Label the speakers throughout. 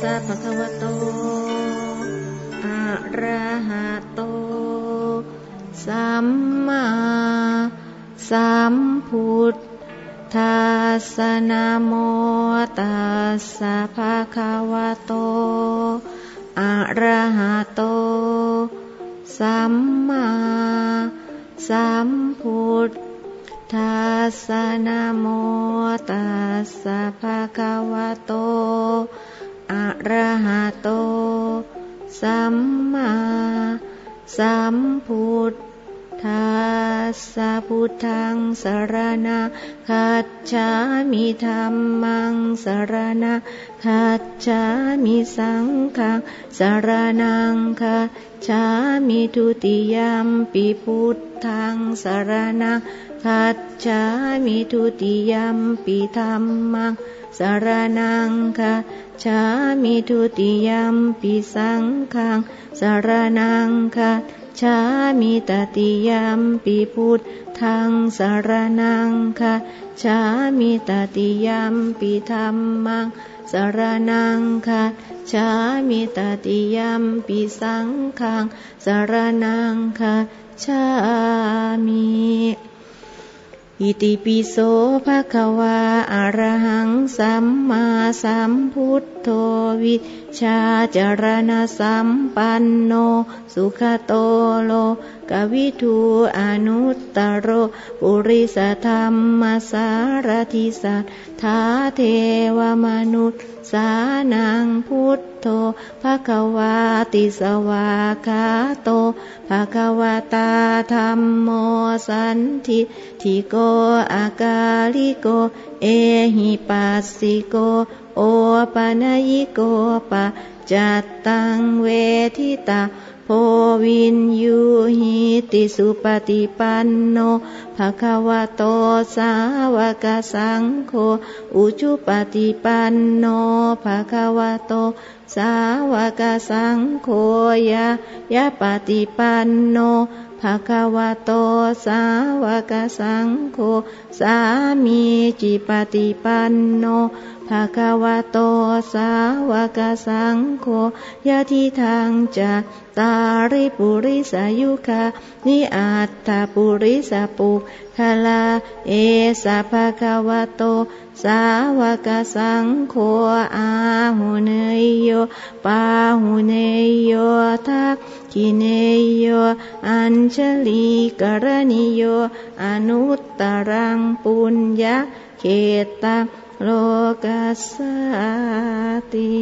Speaker 1: สะภะคะวะโต อะระหะโต สัมมาสัมพุทธัสสะนะโมตัสสะภะคะวะโต อะระหะโต สัมมาสัมพุทธัสสะนะโมตัสสะภะคะวะโต อะระหะโต สัมมาสัมพุทธัสสะพุทธังสรณะคัจฉามิธัมมังสรณะคัจฉามิสังฆังสรณังคัจฉามิทุติยัมปิพุทธังสรณะ คัจฉามิทุติยัมปิธัมมังสารณังคัจฉามิทุติยัมปิสังฆังสารณังคัจฉามิตติยัมปิพุทธังสารณังคัจฉามิตติยัมปิธัมมังสารณังคัจฉามิตติยัมปิสังฆังสารณังคัจฉามิ อิติปิโสภะคะวาอะระหังสัมมาสัมพุทโธวิชาจารณสัมปันโน สุขโตโลกวิทูอนุตตโร ปุริสธรรมสารทิสัทธาเทวมนุษย์ สานังพุทโธภะคะวาติสวาคาโตภะคะวตาธรรมโมสันทิทิโกอากาลิโก เอหิปัสสิโก โอปะนยิโกปะจัตตังเวทิตา โอวินยูหิติสุปฏิปันโนภะคะวะโตสาวกสังโฆอุจุปฏิปันโนภะคะวะโตสาวกสังโฆยะยะปฏิปันโน ภะคะวะโตสาวกสังโฆสามีจิปฏิปันโนภะคะวะโตสาวกสังโฆยะทิทางจะตาริปุริสายุคานิอัตถปุริสปุคลา เอสะภะคะวะโต สาวกสังโฆอาหุเนยโยปาหุเนยโยทักขิเนยโยอัญชลีกรณิโยอนุตตรังปุญญาเขตังโลกัสสติ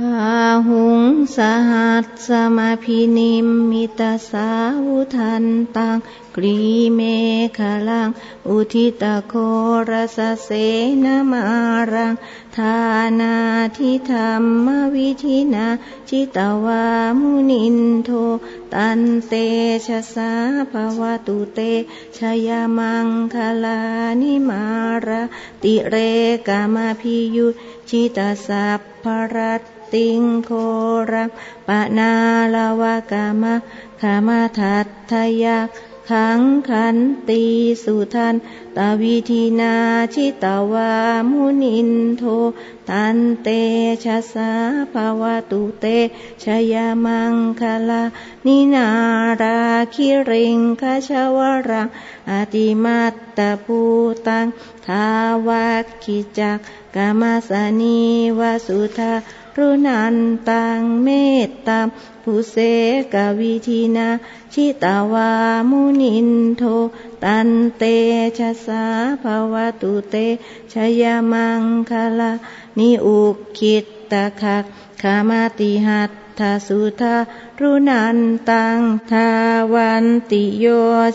Speaker 1: หาหุงสหัสสมาพินิมมิตาสาวุทันตัง กรีเมฆลัง อุทิตโครสเสนมารัง ทานาทิธรรมวิธินาจิตวามุนินโท ตันเตชะสาภวตุเตชยมังคลานิมาระติเรกามพิยุชิตาสัพพรัตติงโครังปะนาลาวกามะขามาทัตทยัก ขังขันตีสุทันตวิธีนาชิตาวามุนินโทตันเตชะสาภาวตุเตชยมังคลานินาราคิริงคชวรังอติมัตตภูตังทาวักขิจักกามาสนีวสุธา รุนันตังเมตตาภูเสกวิธีนาชิตาวามุนินโทตันเตชะสาภาวตุเตชยมังคลานิอุคิตตะคักขามาติหัตถาสุธารุนันตังทาวันติโย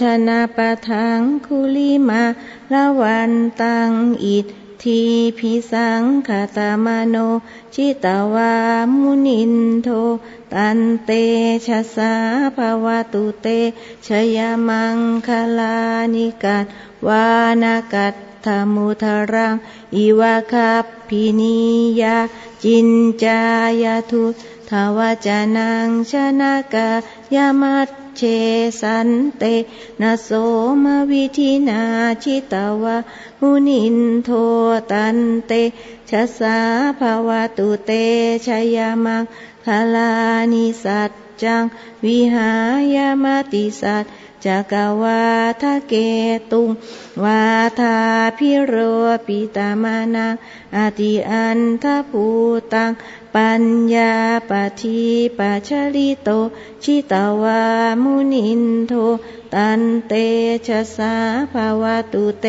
Speaker 1: ชนะปะทังคุลิมาละวันตังอิท ทีพิสังขตามโน ชิตาวามุนินโท ตันเตชะสาภาวตุเตชยมังคลานิกัตวานากัตธมุทรังอิวะคัพพินิยาจินจายาทุทวจานังชนากายามัต เชสันเตนะโสมวิธินาชิตาวะหุนินโทตันเตชะสาภาวตุเตชยามังคลานิสัตจัง วิหายามติสัต จักวาทะเกตุงวาทาพิโรปิตามานังอาติอันทภูตังปัญญาปทีปัจฉริโต ชิตาวามุนินโท ตันเตชะสาภาวะตุเต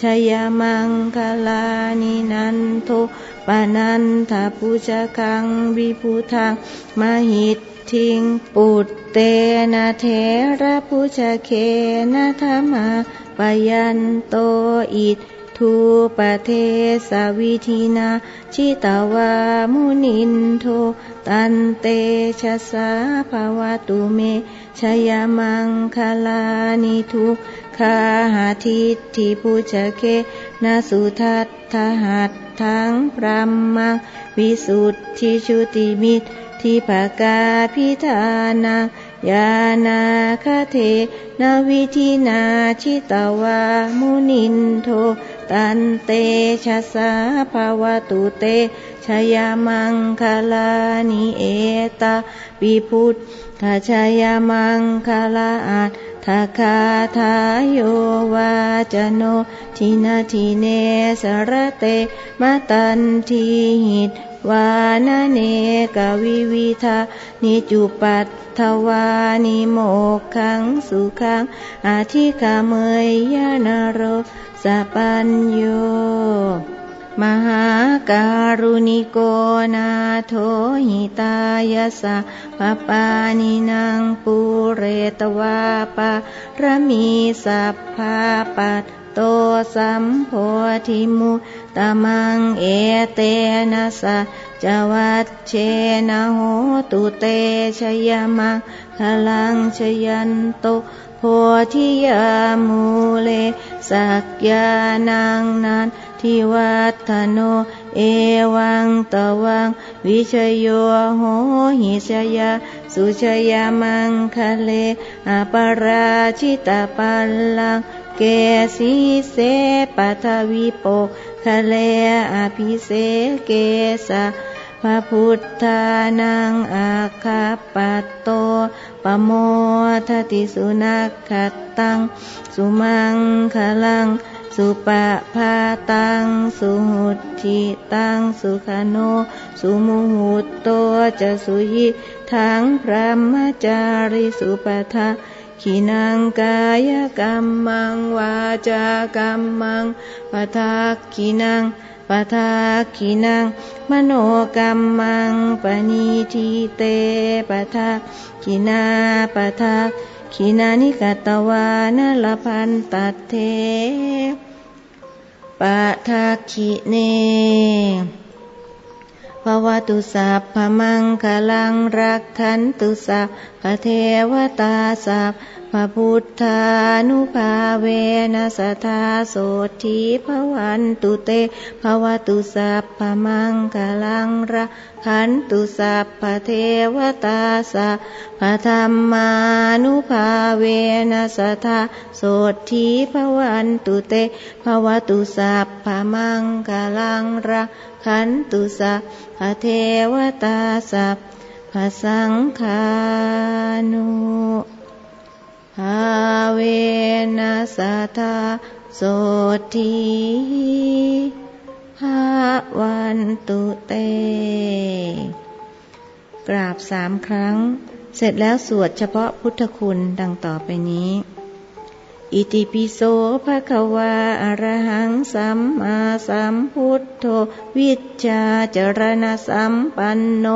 Speaker 1: ชยมังคลานินันโทปานันทาปุจคังวิพุทังมหิต ทิง ปุตเตนะเทระพุชเคนะธรรมาปยันโตอิทูปเทสวิธีนา ชิตาวามุนินโท ตันเตชะสาภาวะตุเมชยมังคลานิทุกขาหาทิฏฐิพุชเคนาสุทัตถหัตถังพรหมังวิสุทธิชุติมิตร ทิภกาพิธานายานาคเทนวิธินาชิตาวามุนินโท ตันเตชะสาภาวะตุเตชยมังคลานิเอตาวิพุทธชยมังคลาอาทาคาทายโยวาจโนทินาทิเนสระเตมตันทีหิต วานเนกวิวิทานิจุปัตถวานิโมกขังสุขังอาทิคาเมยยานโรสปัญโยมหาการุณิโกนาโทหิตายาสะปปานินางปุเรตวาปะระมีสัพพาปัต โตสัมโพธิมุตมังเอเตนะสะจวัตเชนะโหตุเตชยมังคลังชยันโตโพธิยามูเลสักยานังนันทิวัฒโน เอวังตวัง วิชโยโหหิชยา สุชยามังคะเลอปราชิตาปัลลัง เกสีเสปัทวิโปคะเลอภิเสเกสะพระพุทธานังอาคาปัตโตปโมทติสุนักขตตัง สุมังคลัง สุปะพาตัง สุหุติตัง สุขโน สุมุหุตโตจะสุยิทังพระมจาริสุปทา ขีนังกายกรรมังวาจากรรมังปทาขีนังปทาขีนังมโนกรรมังปณีทีเตปทาขีนาปทาขีนานิกตวานลพันตัดเทปะทาคิเน ภวตุสัพพมังคลังรักขันตุสัพพเทวตาสัพ พระพุทธานุภาเวนัสทาโสทีภวันตุเตภวตุสัพพมังคลังรักขันตุสัพพเทวตาสัพพธรรมานุภาเวนัสทาโสทีภวันตุเตภวตุสัพพมังคลังรักขันตุสัพพเทวตาสัพพสังฆานุ อาเวนัสตาโสทีหาวันตุเต กราบสามครั้ง เสร็จแล้วสวดเฉพาะพุทธคุณดังต่อไปนี้ อิติปิโสภะคะวาอะระหังสัมมาสัมพุทโธวิชชาจรณะสัมปันโน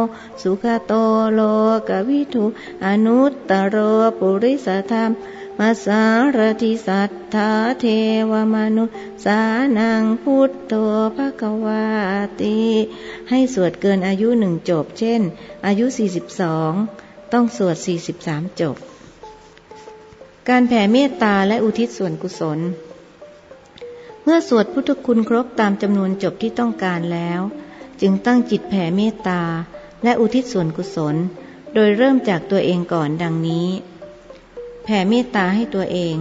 Speaker 1: สุขโตโลกวิทุอนุตตโรปุริสธรรมมาสารติสัทธาเทวมนุสานังพุทโธภะคะวาติให้สวดเกินอายุหนึ่งจบ เช่น อายุ 42 ต้องสวด 43 จบ การแผ่เมตตาและอุทิศส่วนกุศล เมื่อสวดพุทธคุณครบตามจำนวนจบที่ต้องการแล้ว จึงตั้งจิตแผ่เมตตาและอุทิศส่วนกุศล โดยเริ่มจากตัวเองก่อนดังนี้ แผ่เมตตาให้ตัวเอง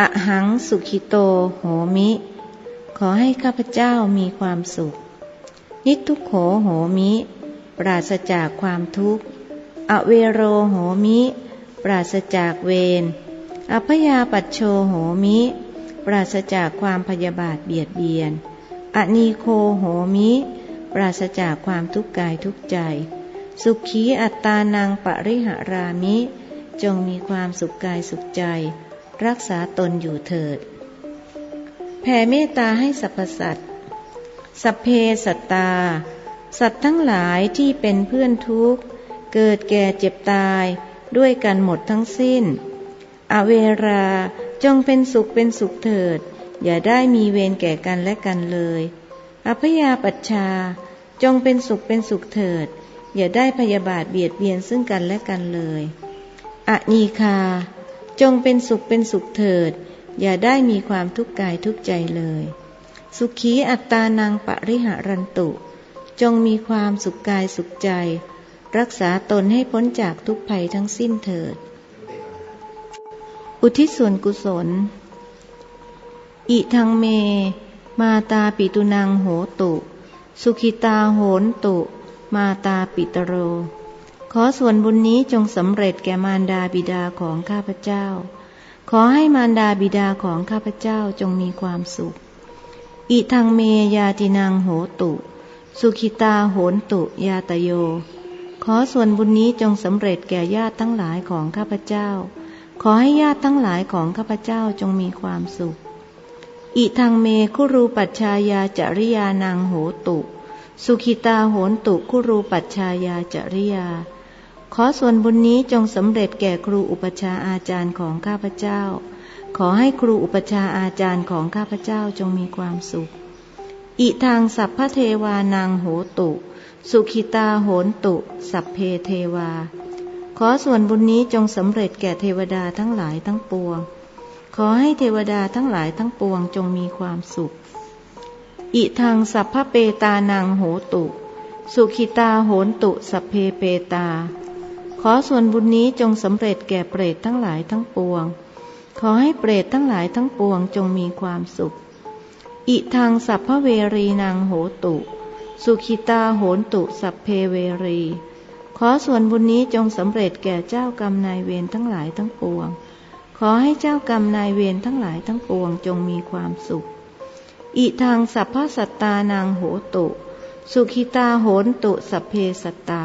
Speaker 1: อะหังสุขิโตโหมิ ขอให้ข้าพเจ้ามีความสุข นิทุกโขโหมิ ปราศจากความทุกข์ อเวโรโหมิ ปราศจากเวรอพยาปัจโชโหมิ ปราศจากความพยาบาทเบียดเบียน อนีโคโหมิ ปราศจากความทุกข์กายทุกใจ สุขีอัตตานังปริหารามิ จงมีความสุขกายสุขใจ รักษาตนอยู่เถิด แผ่เมตตาให้สรรพสัตว์สัพเพสัตตา สัตว์ทั้งหลายที่เป็นเพื่อนทุกข์ เกิดแก่เจ็บตาย ด้วยกันหมดทั้งสิ้น อเวราจงเป็นสุขเป็นสุขเถิด อย่าได้มีเวรแก่กันและกันเลยอพยาปัชชาจงเป็นสุขเป็นสุขเถิด อย่าได้พยาบาทเบียดเบียนซึ่งกันและกันเลยอนีคา จงเป็นสุขเป็นสุขเถิด อย่าได้มีความทุกข์กายทุกข์ใจเลย สุขีอัตตานังปริหารันตุ จงมีความสุขกายสุขใจ รักษาตนให้พ้นจากทุกภัยทั้งสิ้นเถิด อุทิศส่วนกุศล อิทังเม มาตาปิตุนังโหตุ สุขิตาโหนตุ มาตาปิตโร ขอส่วนบุญนี้จงสำเร็จแก่มารดาบิดาของข้าพเจ้า ขอให้มารดาบิดาของข้าพเจ้าจงมีความสุข อิทังเมยาตินังโหตุ สุขิตาโหนตุยาตโย ขอส่วนบุญนี้จงสำเร็จแก่ญาติทั้งหลายของข้าพเจ้า ขอให้ญาติทั้งหลายของข้าพเจ้าจงมีความสุข อิทังเมคุรูปัชชายาจริยานังโหตุ สุขิตาโหนตุคุรูปัชชายาจริยา ขอส่วนบุญนี้จงสำเร็จแก่ครูอุปชาอาจารย์ของข้าพเจ้า ขอให้ครูอุปชาอาจารย์ของข้าพเจ้าจงมีความสุข อิทางสัพพเทวานังโหตุ สุขิตาโหนตุ สัพเพเทวา ขอส่วนบุญนี้จงสำเร็จแก่เทวดาทั้งหลายทั้งปวง ขอให้เทวดาทั้งหลายทั้งปวงจงมีความสุข อิทางสัพพเปตานังโหตุ สุขิตาโหนตุสัพเพเปตา ขอส่วนบุญนี้จงสำเร็จแก่เปรตทั้งหลายทั้งปวง ขอให้เปรตทั้งหลายทั้งปวงจงมีความสุข อิทางสัพพเวรีนางโหตุ สุขิตาโหนตุสัพเพเวรี ขอส่วนบุญนี้จงสำเร็จแก่เจ้ากรรมนายเวรทั้งหลายทั้งปวง ขอให้เจ้ากรรมนายเวรทั้งหลายทั้งปวงจงมีความสุข อิทางสัพพสัตตานางโหตุ สุขิตาโหนตุสัพเพสัตตา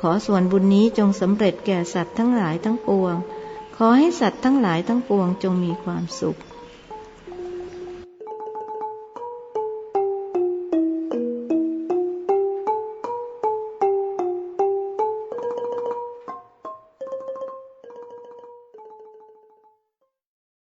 Speaker 1: ขอส่วนบุญนี้จงสำเร็จแก่สัตว์ทั้งหลายทั้งปวง ขอให้สัตว์ทั้งหลายทั้งปวงจงมีความสุข